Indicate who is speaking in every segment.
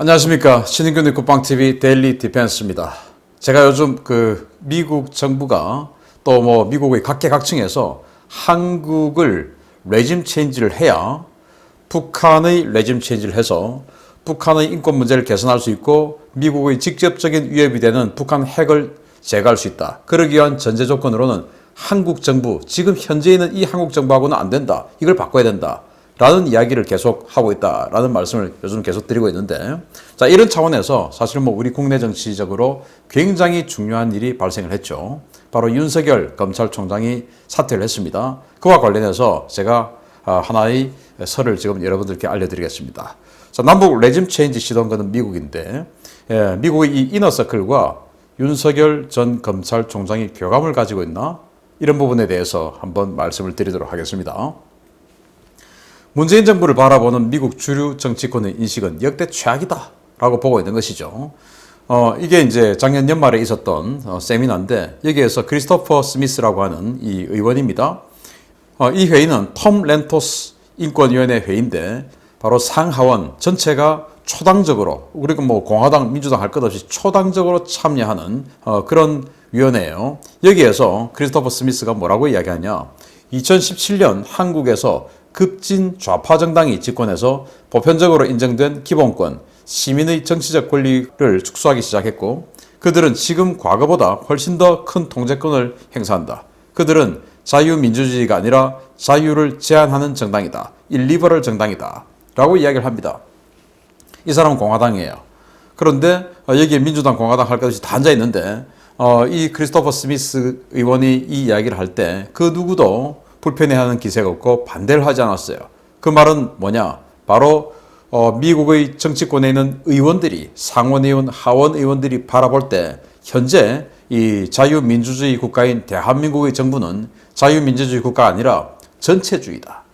Speaker 1: 안녕하십니까 신인균의 국방TV 데일리 디펜스입니다. 제가 요즘 그 미국 정부가 또 뭐 미국의 각계각층에서 한국을 레짐 체인지를 해야 북한의 레짐 체인지를 해서 북한의 인권 문제를 개선할 수 있고 미국의 직접적인 위협이 되는 북한 핵을 제거할 수 있다. 그러기 위한 전제 조건으로는 한국 정부, 지금 현재 있는 이 한국 정부하고는 안 된다. 이걸 바꿔야 된다. 라는 이야기를 계속 하고 있다라는 말씀을 요즘 계속 드리고 있는데 자 이런 차원에서 사실 뭐 우리 국내 정치적으로 굉장히 중요한 일이 발생을 했죠. 바로 윤석열 검찰총장이 사퇴를 했습니다. 그와 관련해서 제가 아, 하나의 설을 지금 여러분들께 알려드리겠습니다. 자 남북 레짐 체인지 시도한 것은 미국인데 예, 미국의 이 이너서클과 윤석열 전 검찰총장이 교감을 가지고 있나 이런 부분에 대해서 한번 말씀을 드리도록 하겠습니다. 문재인 정부를 바라보는 미국 주류 정치권의 인식은 역대 최악이다 라고 보고 있는 것이죠. 어, 이게 이제 작년 연말에 있었던 어, 세미나인데 여기에서 크리스토퍼 스미스라고 하는 이 의원입니다. 어, 이 회의는 톰 렌토스 인권위원회 회의인데 바로 상하원 전체가 초당적으로 그리고 뭐 공화당 민주당 할 것 없이 초당적으로 참여하는 어, 그런 위원회예요. 여기에서 크리스토퍼 스미스가 뭐라고 이야기하냐? 2017년 한국에서 급진 좌파 정당이 집권해서 보편적으로 인정된 기본권, 시민의 정치적 권리를 축소하기 시작했고 그들은 지금 과거보다 훨씬 더 큰 통제권을 행사한다. 그들은 자유민주주의가 아니라 자유를 제한하는 정당이다. 일리버럴 정당이다. 라고 이야기를 합니다. 이 사람은 공화당이에요. 그런데 어, 여기에 민주당, 공화당 할것 없이 다 앉아 있는데 어, 이 크리스토퍼 스미스 의원이 이 이야기를 할 때 그 누구도 불편해하는 기세가 없고 반대를 하지 않았어요. 그 말은 뭐냐? 바로 어, 미국의 정치권에 있는 의원들이 상원 의원, 하원 의원들이 바라볼 때 현재 이 자유민주주의 국가인 대한민국의 정부는 자유민주주의 국가가 아니라 전체주의다.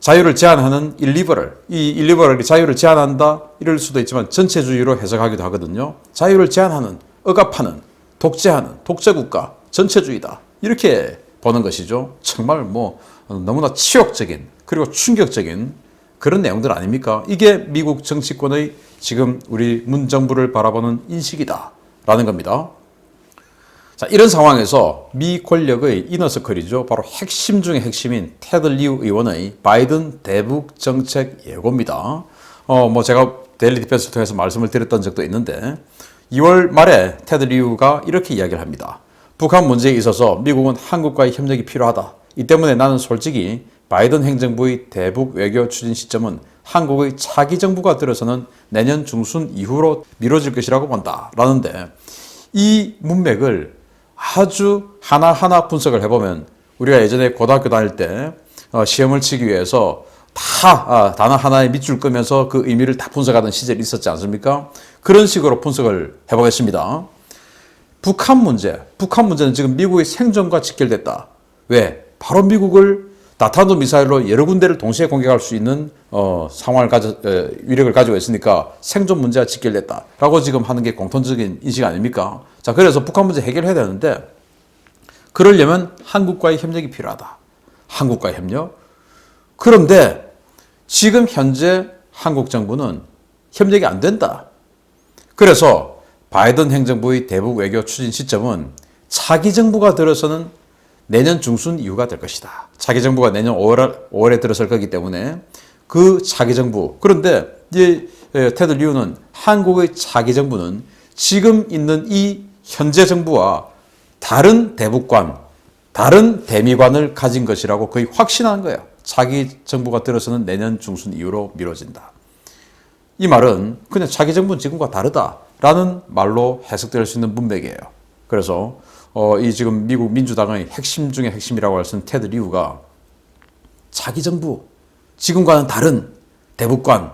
Speaker 1: 자유를 제한하는 일리버럴, 이 일리버럴이 자유를 제한한다 이럴 수도 있지만 전체주의로 해석하기도 하거든요. 자유를 제한하는, 억압하는, 독재하는 독재국가, 전체주의다. 이렇게 보는 것이죠. 정말 뭐 너무나 치욕적인 그리고 충격적인 그런 내용들 아닙니까? 이게 미국 정치권의 지금 우리 문 정부를 바라보는 인식이다라는 겁니다. 자, 이런 상황에서 미 권력의 이너서클이죠. 바로 핵심 중의 핵심인 테드 리우 의원의 바이든 대북 정책 예고입니다. 어, 뭐 제가 데일리 디펜스를 통해서 말씀을 드렸던 적도 있는데 2월 말에 테드 리우가 이렇게 이야기를 합니다. 북한 문제에 있어서 미국은 한국과의 협력이 필요하다. 이 때문에 나는 솔직히 바이든 행정부의 대북 외교 추진 시점은 한국의 차기 정부가 들어서는 내년 중순 이후로 미뤄질 것이라고 본다. 라는데 이 문맥을 아주 하나하나 분석을 해보면 우리가 예전에 고등학교 다닐 때 어, 시험을 치기 위해서 다 아, 단어 하나에 밑줄 끄면서 그 의미를 다 분석하던 시절이 있었지 않습니까? 그런 식으로 분석을 해보겠습니다. 북한 문제, 북한 문제는 지금 미국의 생존과 직결됐다. 왜? 바로 미국을 나타도 미사일로 여러 군데를 동시에 공격할 수 있는 어, 상황을 가져 에, 위력을 가지고 있으니까 생존 문제와 직결됐다라고 지금 하는 게 공통적인 인식 아닙니까? 자, 그래서 북한 문제 해결해야 되는데 그러려면 한국과의 협력이 필요하다. 한국과의 협력. 그런데 지금 현재 한국 정부는 협력이 안 된다. 그래서 바이든 행정부의 대북 외교 추진 시점은 차기 정부가 들어서는 내년 중순 이후가 될 것이다. 차기 정부가 내년 5월, 5월에 들어설 거기 때문에 그 차기 정부. 그런데 이 테드 리우는 한국의 차기 정부는 지금 있는 이 현재 정부와 다른 대북관, 다른 대미관을 가진 것이라고 거의 확신한 거예요. 차기 정부가 들어서는 내년 중순 이후로 미뤄진다. 이 말은 그냥 차기 정부는 지금과 다르다 라는 말로 해석될 수 있는 문맥이에요. 그래서 어, 이 지금 미국 민주당의 핵심 중의 핵심이라고 할 수 있는 테드 리우가 자기 정부, 지금과는 다른 대북관,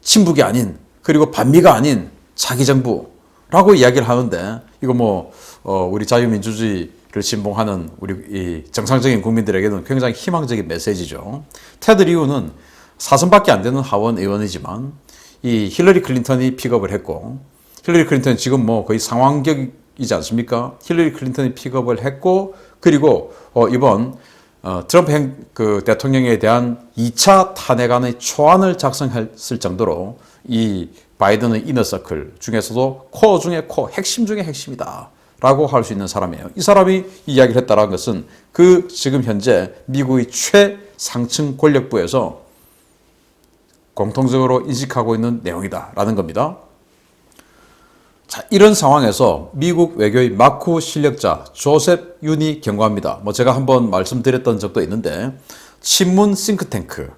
Speaker 1: 친북이 아닌 그리고 반미가 아닌 자기 정부라고 이야기를 하는데 이거 뭐 어, 우리 자유민주주의를 신봉하는 우리 이 정상적인 국민들에게는 굉장히 희망적인 메시지죠. 테드 리우는 사선밖에 안 되는 하원 의원이지만 이 힐러리 클린턴이 픽업을 했고 힐러리 클린턴 지금 뭐 거의 상황격이지 않습니까? 힐러리 클린턴이 픽업을 했고 그리고 어, 이번 어, 트럼프 행, 그 대통령에 대한 2차 탄핵안의 초안을 작성했을 정도로 이 바이든의 이너서클 중에서도 코어 중에 코, 핵심 중에 핵심이다. 라고 할 수 있는 사람이에요. 이 사람이 이야기를 했다는 것은 그 지금 현재 미국의 최상층 권력부에서 공통적으로 인식하고 있는 내용이다라는 겁니다. 자, 이런 상황에서 미국 외교의 마쿠 실력자 조셉 윤이 경고합니다. 뭐 제가 한번 말씀드렸던 적도 있는데 친문 싱크탱크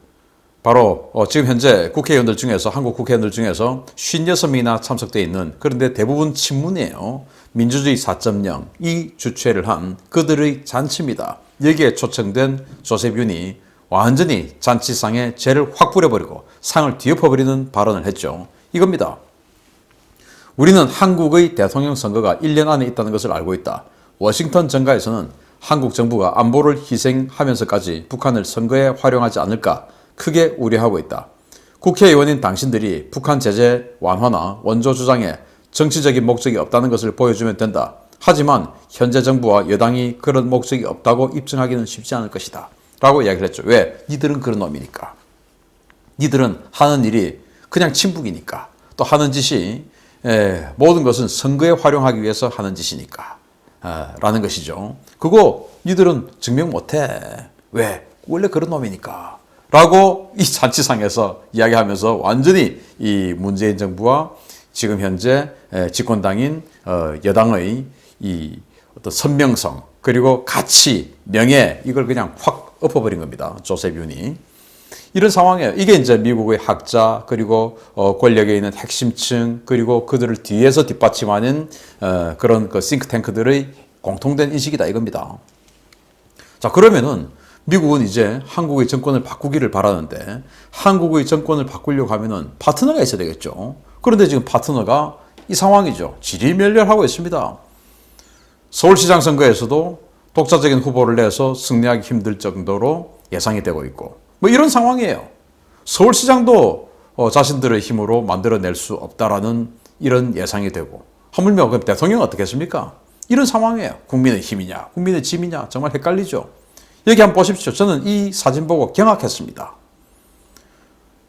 Speaker 1: 바로 어, 지금 현재 국회의원들 중에서 한국 국회의원들 중에서 56명이나 참석되어 있는 그런데 대부분 친문이에요. 민주주의 4.0이 주최를 한 그들의 잔치입니다. 여기에 초청된 조셉 윤이 완전히 잔치상에 죄를 확 뿌려버리고 상을 뒤엎어버리는 발언을 했죠. 이겁니다. 우리는 한국의 대통령 선거가 1년 안에 있다는 것을 알고 있다. 워싱턴 정가에서는 한국 정부가 안보를 희생하면서까지 북한을 선거에 활용하지 않을까 크게 우려하고 있다. 국회의원인 당신들이 북한 제재 완화나 원조 주장에 정치적인 목적이 없다는 것을 보여주면 된다. 하지만 현재 정부와 여당이 그런 목적이 없다고 입증하기는 쉽지 않을 것이다. 라고 이야기를 했죠. 왜? 니들은 그런 놈이니까. 니들은 하는 일이 그냥 친북이니까. 또 하는 짓이 에, 모든 것은 선거에 활용하기 위해서 하는 짓이니까. 아, 라는 것이죠. 그거 니들은 증명 못해. 왜? 원래 그런 놈이니까. 라고 이 잔치상에서 이야기하면서 완전히 이 문재인 정부와 지금 현재 에, 집권당인 어, 여당의 이 어떤 선명성 그리고 가치, 명예 이걸 그냥 확 엎어버린 겁니다. 조셉 윤이. 이런 상황에 이게 이제 미국의 학자 그리고 어, 권력에 있는 핵심층 그리고 그들을 뒤에서 뒷받침하는 어, 그런 그 싱크탱크들의 공통된 인식이다 이겁니다. 자 그러면은 미국은 이제 한국의 정권을 바꾸기를 바라는데 한국의 정권을 바꾸려고 하면은 파트너가 있어야 되겠죠. 그런데 지금 파트너가 이 상황이죠. 지리멸렬하고 있습니다. 서울시장 선거에서도 독자적인 후보를 내서 승리하기 힘들 정도로 예상이 되고 있고 뭐 이런 상황이에요. 서울시장도 어, 자신들의 힘으로 만들어낼 수 없다라는 이런 예상이 되고 하물며 그럼 대통령 어떻게 했습니까? 이런 상황이에요. 국민의 힘이냐, 국민의 짐이냐 정말 헷갈리죠. 여기 한번 보십시오. 저는 이 사진 보고 경악했습니다.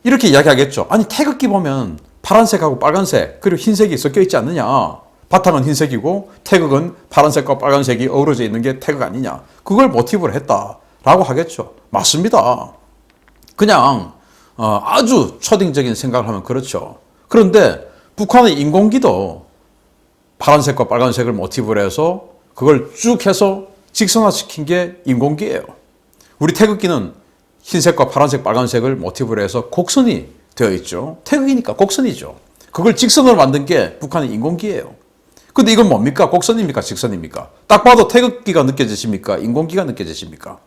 Speaker 1: 이렇게 이야기하겠죠. 아니 태극기 보면 파란색하고 빨간색 그리고 흰색이 섞여 있지 않느냐. 바탕은 흰색이고 태극은 파란색과 빨간색이 어우러져 있는 게 태극 아니냐. 그걸 모티브로 했다라고 하겠죠. 맞습니다. 그냥 어, 아주 초딩적인 생각을 하면 그렇죠. 그런데 북한의 인공기도 파란색과 빨간색을 모티브로 해서 그걸 쭉 해서 직선화시킨 게 인공기예요. 우리 태극기는 흰색과 파란색, 빨간색을 모티브로 해서 곡선이 되어 있죠. 태극이니까 곡선이죠. 그걸 직선으로 만든 게 북한의 인공기예요. 근데 이건 뭡니까? 곡선입니까? 직선입니까? 딱 봐도 태극기가 느껴지십니까? 인공기가 느껴지십니까?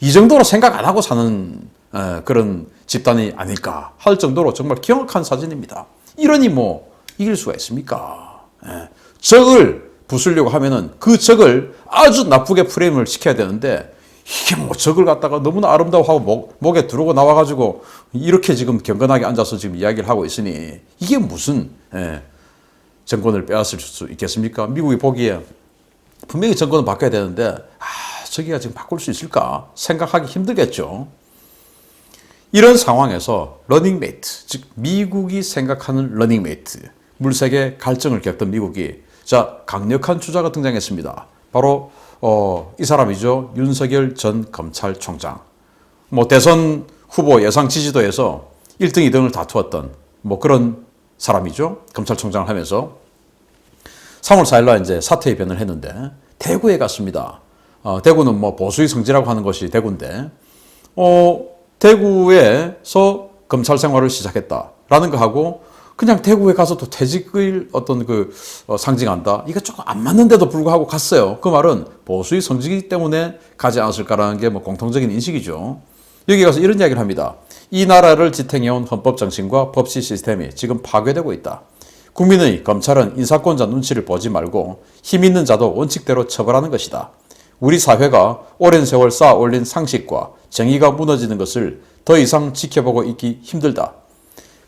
Speaker 1: 이 정도로 생각 안 하고 사는 에, 그런 집단이 아닐까 할 정도로 정말 경악한 사진입니다. 이러니 뭐 이길 수가 있습니까? 에, 적을 부수려고 하면은 그 적을 아주 나쁘게 프레임을 시켜야 되는데 이게 뭐 적을 갖다가 너무나 아름다워하고 목, 목에 두르고 나와가지고 이렇게 지금 경건하게 앉아서 지금 이야기를 하고 있으니 이게 무슨 에, 정권을 빼앗을 수 있겠습니까? 미국이 보기에 분명히 정권은 바뀌어야 되는데 아 저기가 지금 바꿀 수 있을까 생각하기 힘들겠죠. 이런 상황에서 러닝메이트, 즉 미국이 생각하는 러닝메이트, 물색의 갈증을 겪던 미국이 자 강력한 주자가 등장했습니다. 바로 어, 이 사람이죠 윤석열 전 검찰총장. 뭐 대선 후보 예상 지지도에서 1등, 2등을 다투었던 뭐 그런 사람이죠 검찰총장을 하면서 3월 4일날 이제 사퇴 입변을 했는데 대구에 갔습니다. 어, 대구는 뭐 보수의 성지라고 하는 것이 대구인데 어, 대구에서 검찰 생활을 시작했다라는 거 하고 그냥 대구에 가서 또 퇴직을 어떤 그 어, 상징한다. 이게 조금 안 맞는데도 불구하고 갔어요. 그 말은 보수의 성지기 때문에 가지 않았을까라는 게 뭐 공통적인 인식이죠. 여기 가서 이런 이야기를 합니다. 이 나라를 지탱해온 헌법 정신과 법치 시스템이 지금 파괴되고 있다. 국민의 검찰은 인사권자 눈치를 보지 말고 힘 있는 자도 원칙대로 처벌하는 것이다. 우리 사회가 오랜 세월 쌓아 올린 상식과 정의가 무너지는 것을 더 이상 지켜보고 있기 힘들다.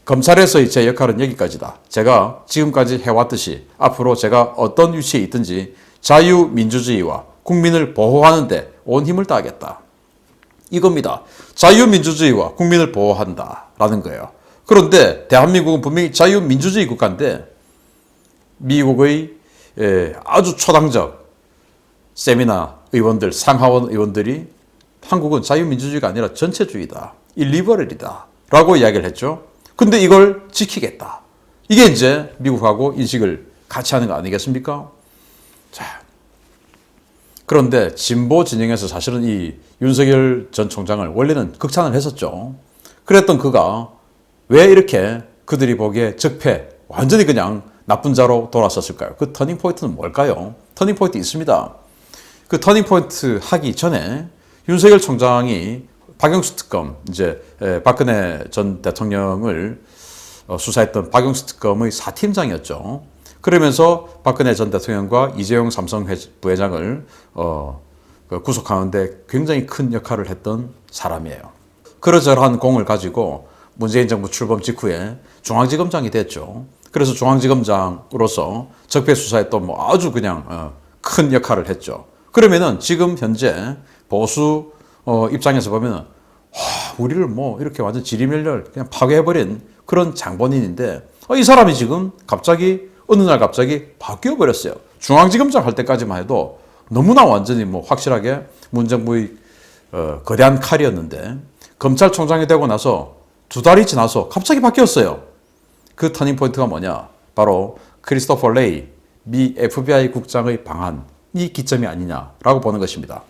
Speaker 1: 검찰에서의 제 역할은 여기까지다. 제가 지금까지 해왔듯이 앞으로 제가 어떤 위치에 있든지 자유민주주의와 국민을 보호하는데 온 힘을 다하겠다. 이겁니다. 자유민주주의와 국민을 보호한다 라는 거예요. 그런데 대한민국은 분명히 자유민주주의 국가인데 미국의 예, 아주 초당적 세미나 의원들, 상하원 의원들이 한국은 자유민주주의가 아니라 전체주의다. 일리버럴이다. 라고 이야기를 했죠. 근데 이걸 지키겠다. 이게 이제 미국하고 인식을 같이 하는 거 아니겠습니까? 자. 그런데 진보 진영에서 사실은 이 윤석열 전 총장을 원래는 극찬을 했었죠. 그랬던 그가 왜 이렇게 그들이 보기에 적폐, 완전히 그냥 나쁜 자로 돌아섰을까요? 그 터닝 포인트는 뭘까요? 터닝 포인트 있습니다. 그 터닝 포인트 하기 전에 윤석열 총장이 박영수 특검 이제 에, 박근혜 전 대통령을 어, 수사했던 박영수 특검의 사팀장이었죠. 그러면서 박근혜 전 대통령과 이재용 삼성 회- 부회장을 어, 그 구속하는데 굉장히 큰 역할을 했던 사람이에요. 그러저러한 공을 가지고 문재인 정부 출범 직후에 중앙지검장이 됐죠. 그래서 중앙지검장으로서 적폐 수사에 또 뭐 아주 그냥 어, 큰 역할을 했죠. 그러면은 지금 현재 보수 어, 입장에서 보면은 와, 우리를 뭐 이렇게 완전 지리멸렬 그냥 파괴해버린 그런 장본인인데 어, 이 사람이 지금 갑자기 어느 날 갑자기 바뀌어 버렸어요. 중앙지검장 할 때까지만 해도 너무나 완전히 뭐 확실하게 문정부의 어, 거대한 칼이었는데 검찰총장이 되고 나서 두 달이 지나서 갑자기 바뀌었어요. 그 터닝 포인트가 뭐냐? 바로 크리스토퍼 레이 미 FBI 국장의 방한이 기점이 아니냐라고 보는 것입니다.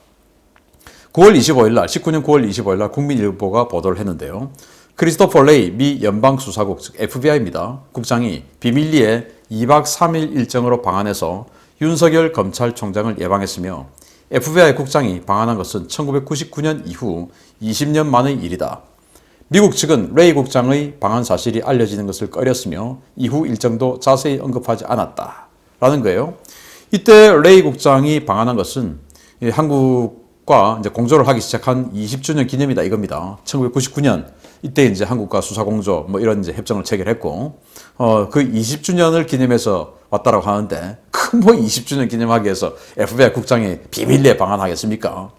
Speaker 1: 9월 25일 날 19년 9월 25일 날 국민일보가 보도를 했는데요. 크리스토퍼 레이 미 연방수사국 즉 FBI입니다. 국장이 비밀리에 2박 3일 일정으로 방한해서 윤석열 검찰총장을 예방했으며 FBI 국장이 방한한 것은 1999년 이후 20년 만의 일이다. 미국 측은 레이 국장의 방한 사실이 알려지는 것을 꺼렸으며 이후 일정도 자세히 언급하지 않았다 라는 거예요. 이때 레이 국장이 방한한 것은 이 한국과 이제 공조를 하기 시작한 20주년 기념이다 이겁니다. 1999년 이때 이제 한국과 수사 공조 뭐 이런 이제 협정을 체결했고 어 그 20주년을 기념해서 왔다라고 하는데 그뭐 20주년 기념하기 위해서 FBI 국장이 비밀리에 방한하겠습니까?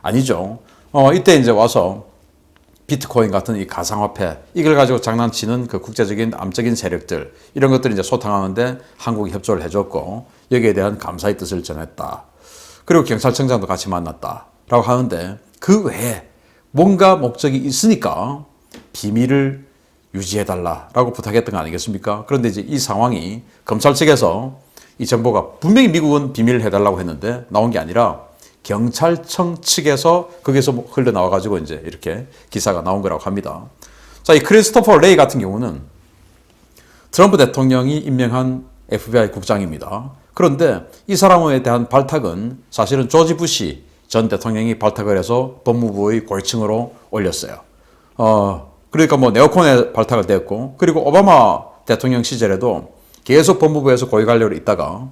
Speaker 1: 아니죠. 어 이때 이제 와서 비트코인 같은 이 가상화폐 이걸 가지고 장난치는 그 국제적인 암적인 세력들 이런 것들이 이제 소탕하는데 한국이 협조를 해줬고 여기에 대한 감사의 뜻을 전했다. 그리고 경찰청장도 같이 만났다 라고 하는데 그 외에 뭔가 목적이 있으니까 비밀을 유지해달라라고 부탁했던 거 아니겠습니까? 그런데 이제 이 상황이 검찰 측에서 이 정보가 분명히 미국은 비밀을 해달라고 했는데 나온 게 아니라 경찰청 측에서 거기서 뭐 흘러나와가지고 이제 이렇게 기사가 나온 거라고 합니다. 자, 이 크리스토퍼 레이 같은 경우는 트럼프 대통령이 임명한 FBI 국장입니다. 그런데 이 사람에 대한 발탁은 사실은 조지 부시 전 대통령이 발탁을 해서 법무부의 골층으로 올렸어요. 어, 그러니까 뭐 네오콘에 발탁을 됐고, 그리고 오바마 대통령 시절에도 계속 법무부에서 고위 관료로 있다가,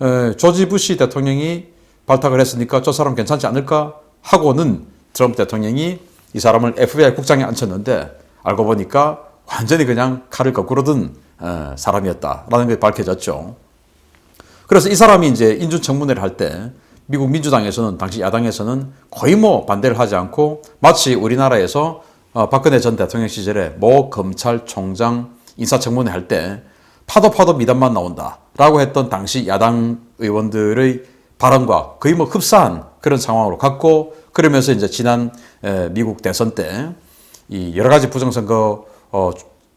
Speaker 1: 에, 조지 부시 대통령이 발탁을 했으니까 저 사람 괜찮지 않을까 하고는 트럼프 대통령이 이 사람을 FBI 국장에 앉혔는데 알고 보니까 완전히 그냥 칼을 거꾸로 든 어, 사람이었다라는 게 밝혀졌죠. 그래서 이 사람이 이제 인준청문회를 할 때 미국 민주당에서는 당시 야당에서는 거의 뭐 반대를 하지 않고 마치 우리나라에서 어, 박근혜 전 대통령 시절에 모 검찰총장 인사청문회 할 때 파도 파도 미담만 나온다라고 했던 당시 야당 의원들의 발언과 거의 뭐 흡사한 그런 상황으로 갔고 그러면서 이제 지난 에, 미국 대선 때 이 여러 가지 부정선거 어,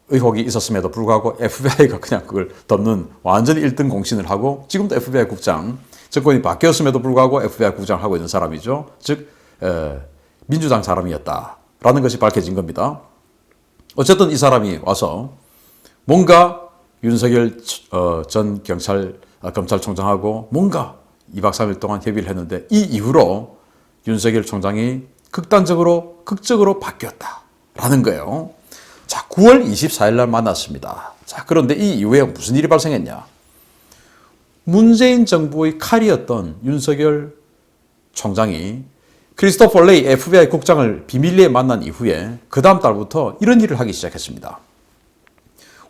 Speaker 1: 의혹이 있었음에도 불구하고 FBI가 그냥 그걸 덮는 완전히 1등 공신을 하고 지금도 FBI 국장 정권이 바뀌었음에도 불구하고 FBI 국장을 하고 있는 사람이죠. 즉 에, 민주당 사람이었다라는 것이 밝혀진 겁니다. 어쨌든 이 사람이 와서 뭔가 윤석열 어, 전 경찰 아, 검찰총장하고 뭔가 2박 3일 동안 협의를 했는데 이 이후로 윤석열 총장이 극단적으로 극적으로 바뀌었다라는 거예요. 자, 9월 24일 날 만났습니다. 자, 그런데 이 이후에 무슨 일이 발생했냐? 문재인 정부의 칼이었던 윤석열 총장이 크리스토퍼 레이 FBI 국장을 비밀리에 만난 이후에 그 다음 달부터 이런 일을 하기 시작했습니다.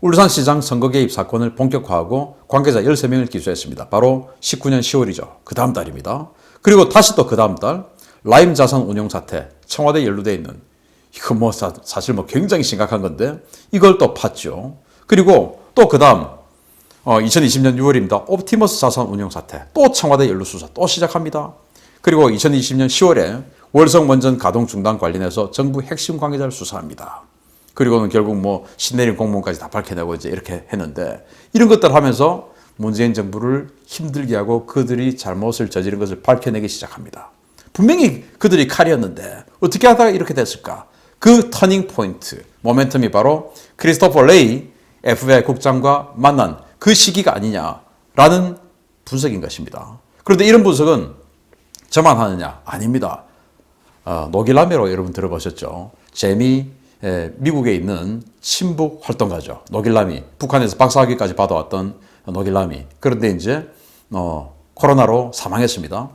Speaker 1: 울산시장 선거 개입 사건을 본격화하고 관계자 13명을 기소했습니다. 바로 19년 10월이죠. 그 다음 달입니다. 그리고 다시 또 그 다음 달 라임 자산 운용 사태 청와대 연루돼 있는 이거 뭐 사, 사실 뭐 굉장히 심각한 건데 이걸 또 팠죠. 그리고 또 그 다음 어, 2020년 6월입니다. 옵티머스 자산 운용 사태 또 청와대 연루 수사 또 시작합니다. 그리고 2020년 10월에 월성 원전 가동 중단 관련해서 정부 핵심 관계자를 수사합니다. 그리고는 결국 뭐 신내림 공무원까지 다 밝혀내고 이제 이렇게 했는데 이런 것들 하면서 문재인 정부를 힘들게 하고 그들이 잘못을 저지른 것을 밝혀내기 시작합니다. 분명히 그들이 칼이었는데 어떻게 하다가 이렇게 됐을까? 그 터닝 포인트, 모멘텀이 바로 크리스토퍼 레이 FBI 국장과 만난 그 시기가 아니냐라는 분석인 것입니다. 그런데 이런 분석은 저만 하느냐? 아닙니다. 어, 노길라메로 여러분 들어보셨죠? 제미 에, 미국에 있는 친북 활동가죠. 노길라미 북한에서 박사학위까지 받아왔던 노길라미. 그런데 이제 어, 코로나로 사망했습니다.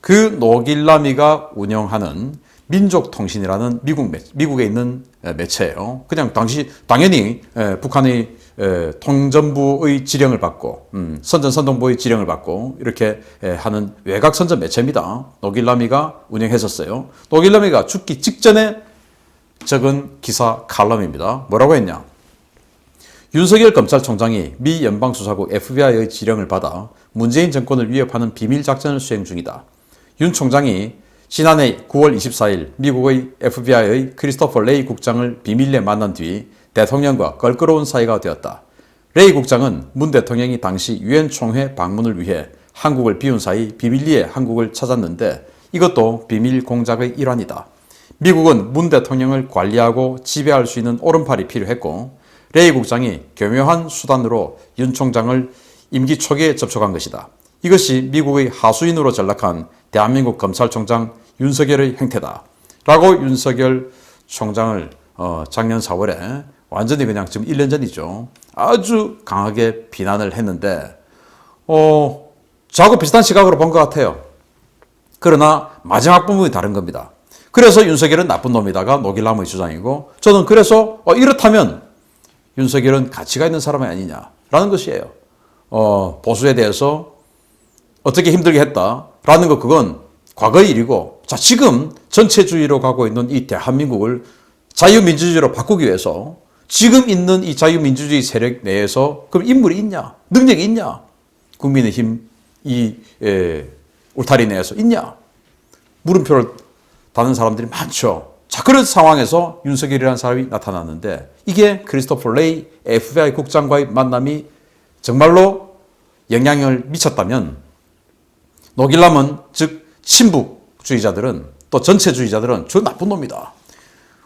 Speaker 1: 그 노길라미가 운영하는 민족통신이라는 미국 매, 미국에 있는 에, 매체예요. 그냥 당시 당연히 에, 북한의 에, 통전부의 지령을 받고 음, 선전 선동부의 지령을 받고 이렇게 에, 하는 외곽 선전 매체입니다. 노길라미가 운영했었어요. 노길라미가 죽기 직전에 적은 기사 칼럼입니다. 뭐라고 했냐? 윤석열 검찰총장이 미 연방수사국 FBI의 지령을 받아 문재인 정권을 위협하는 비밀 작전을 수행 중이다. 윤 총장이 지난해 9월 24일 미국의 FBI의 크리스토퍼 레이 국장을 비밀리에 만난 뒤 대통령과 껄끄러운 사이가 되었다. 레이 국장은 문 대통령이 당시 유엔 총회 방문을 위해 한국을 비운 사이 비밀리에 한국을 찾았는데 이것도 비밀 공작의 일환이다. 미국은 문 대통령을 관리하고 지배할 수 있는 오른팔이 필요했고 레이 국장이 교묘한 수단으로 윤 총장을 임기 초기에 접촉한 것이다. 이것이 미국의 하수인으로 전락한 대한민국 검찰총장 윤석열의 행태다. 라고 윤석열 총장을 어, 작년 4월에 완전히 그냥 지금 1년 전이죠. 아주 강하게 비난을 했는데 어, 저하고 비슷한 시각으로 본 것 같아요. 그러나 마지막 부분이 다른 겁니다. 그래서 윤석열은 나쁜 놈이다가 노길남의 주장이고 저는 그래서 어, 이렇다면 윤석열은 가치가 있는 사람이 아니냐라는 것이에요. 어, 보수에 대해서 어떻게 힘들게 했다라는 것 그건 과거의 일이고 자 지금 전체주의로 가고 있는 이 대한민국을 자유민주주의로 바꾸기 위해서 지금 있는 이 자유민주주의 세력 내에서 그럼 인물이 있냐? 능력이 있냐? 국민의힘 이 에, 울타리 내에서 있냐? 물음표를 다는 사람들이 많죠. 자, 그런 상황에서 윤석열이라는 사람이 나타났는데 이게 크리스토퍼 레이 FBI 국장과의 만남이 정말로 영향을 미쳤다면 노길남은 즉 친북주의자들은 또 전체주의자들은 저 나쁜 놈이다.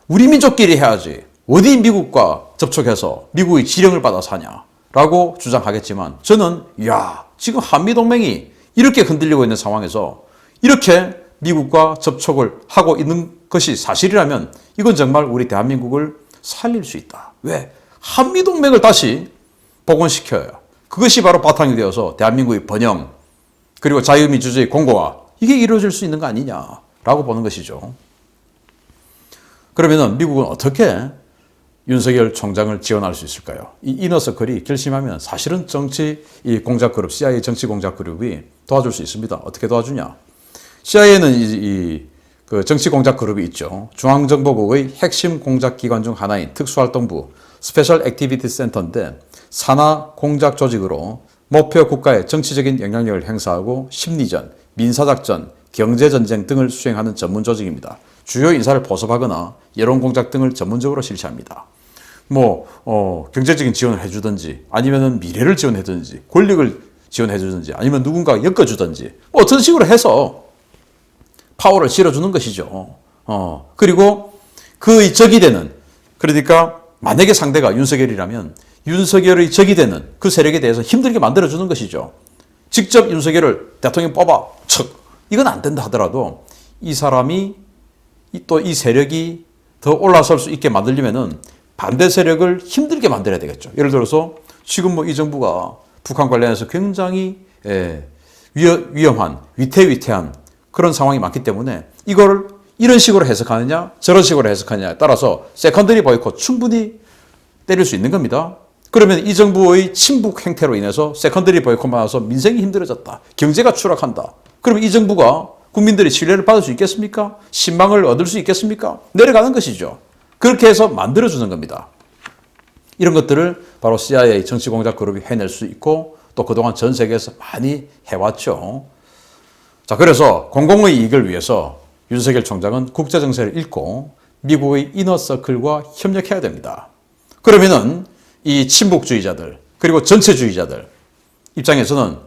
Speaker 1: 우리 민족끼리 해야지. 어디 미국과 접촉해서 미국의 지령을 받아서 하냐라고 주장하겠지만 저는 야 지금 한미 동맹이 이렇게 흔들리고 있는 상황에서 이렇게 미국과 접촉을 하고 있는 것이 사실이라면 이건 정말 우리 대한민국을 살릴 수 있다. 왜? 한미동맹을 다시 복원시켜야 그것이 바로 바탕이 되어서 대한민국의 번영 그리고 자유민주주의 공고화 이게 이루어질 수 있는 거 아니냐라고 보는 것이죠. 그러면 미국은 어떻게 윤석열 총장을 지원할 수 있을까요? 이 이너서클이 결심하면 사실은 정치 이 공작 그룹, CIA 정치 공작 그룹이 도와줄 수 있습니다. 어떻게 도와주냐? CIA는 이, 이, 그 정치 공작 그룹이 있죠. 중앙정보국의 핵심 공작 기관 중 하나인 특수활동부 스페셜 액티비티 센터인데 산하 공작 조직으로 목표 국가의 정치적인 영향력을 행사하고 심리전, 민사작전, 경제전쟁 등을 수행하는 전문 조직입니다. 주요 인사를 포섭하거나 여론 공작 등을 전문적으로 실시합니다. 뭐 어, 경제적인 지원을 해주든지 아니면은 미래를 지원해주든지 권력을 지원해주든지 아니면 누군가 엮어주든지 뭐 어떤 식으로 해서 파워를 실어주는 것이죠. 어, 그리고 그 적이 되는, 그러니까 만약에 상대가 윤석열이라면 윤석열의 적이 되는 그 세력에 대해서 힘들게 만들어주는 것이죠. 직접 윤석열을 대통령 뽑아, 척. 이건 안 된다 하더라도 이 사람이 또 이 세력이 더 올라설 수 있게 만들려면은 반대 세력을 힘들게 만들어야 되겠죠. 예를 들어서 지금 뭐 이 정부가 북한 관련해서 굉장히 예, 위험 한, 위태위태한 그런 상황이 많기 때문에 이걸 이런 식으로 해석하느냐 저런 식으로 해석하느냐에 따라서 세컨더리 보이콧 충분히 때릴 수 있는 겁니다. 그러면 이 정부의 친북 행태로 인해서 세컨더리 보이콧만 와서 민생이 힘들어졌다. 경제가 추락한다. 그러면 이 정부가 국민들이 신뢰를 받을 수 있겠습니까? 신망을 얻을 수 있겠습니까? 내려가는 것이죠. 그렇게 해서 만들어주는 겁니다. 이런 것들을 바로 CIA 정치공작 그룹이 해낼 수 있고 또 그동안 전 세계에서 많이 해왔죠. 자, 그래서 공공의 이익을 위해서 윤석열 총장은 국제정세를 읽고 미국의 이너서클과 협력해야 됩니다. 그러면은 이 친북주의자들 그리고 전체주의자들 입장에서는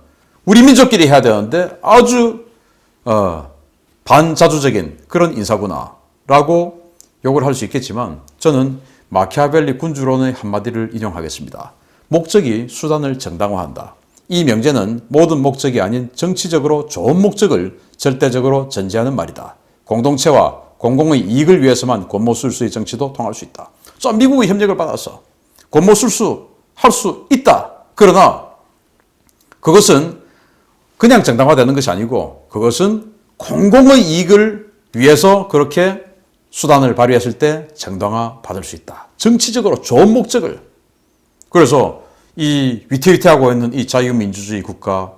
Speaker 1: 우리 민족끼리 해야 되는데 아주 어, 반자주적인 그런 인사구나라고 욕을 할 수 있겠지만 저는 마키아벨리 군주론의 한마디를 인용하겠습니다. 목적이 수단을 정당화한다. 이 명제는 모든 목적이 아닌 정치적으로 좋은 목적을 절대적으로 전제하는 말이다. 공동체와 공공의 이익을 위해서만 권모술수의 정치도 통할 수 있다. 자, 미국의 협력을 받아서 권모 술수 할 수 있다. 그러나 그것은 그냥 정당화되는 것이 아니고 그것은 공공의 이익을 위해서 그렇게 수단을 발휘했을 때 정당화 받을 수 있다. 정치적으로 좋은 목적을. 그래서 이 위태위태하고 있는 이 자유민주주의 국가,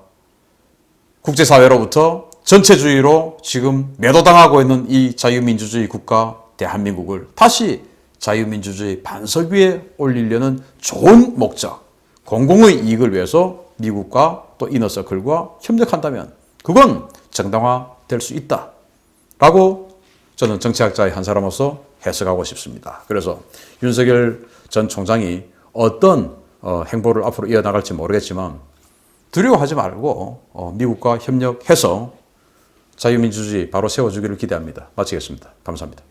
Speaker 1: 국제사회로부터 전체주의로 지금 매도당하고 있는 이 자유민주주의 국가 대한민국을 다시 자유민주주의 반석 위에 올리려는 좋은 목적, 공공의 이익을 위해서 미국과 또 이너서클과 협력한다면 그건 정당화 될 수 있다. 라고 저는 정치학자의 한 사람으로서 해석하고 싶습니다. 그래서 윤석열 전 총장이 어떤 어, 행보를 앞으로 이어나갈지 모르겠지만 두려워하지 말고 어, 미국과 협력해서 자유민주주의 바로 세워주기를 기대합니다. 마치겠습니다. 감사합니다.